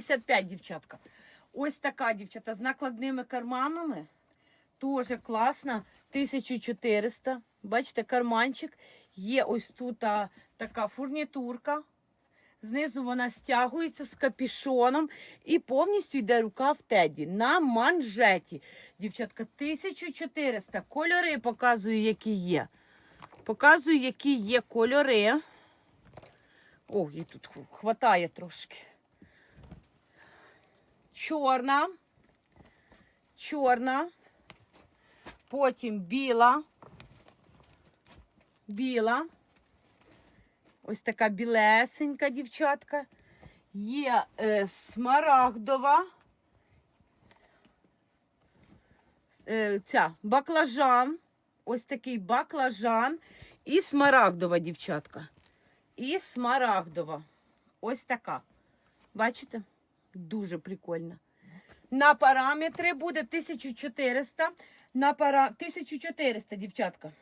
155, дівчатка. Ось така дівчата з накладними карманами. Дуже класна. 1400. Бачите, карманчик. Є ось тут а, така фурнітурка. Знизу вона стягується з капішоном і повністю йде рука в теді на манжеті. Дівчатка, 1400. Кольори показую, які є. Показую, які є кольори. О, їй тут хв- хватає трошки. Чорна. Чорна. Потім біла. Біла. Ось така білесенька дівчатка. Є е, смарагдова. Е, ця баклажан. Ось такий баклажан. І смарагдова дівчатка. І смарагдова. Ось така. Бачите? Дуже прикольно. На параметри буде 1400. На пара... 1400, дівчатка.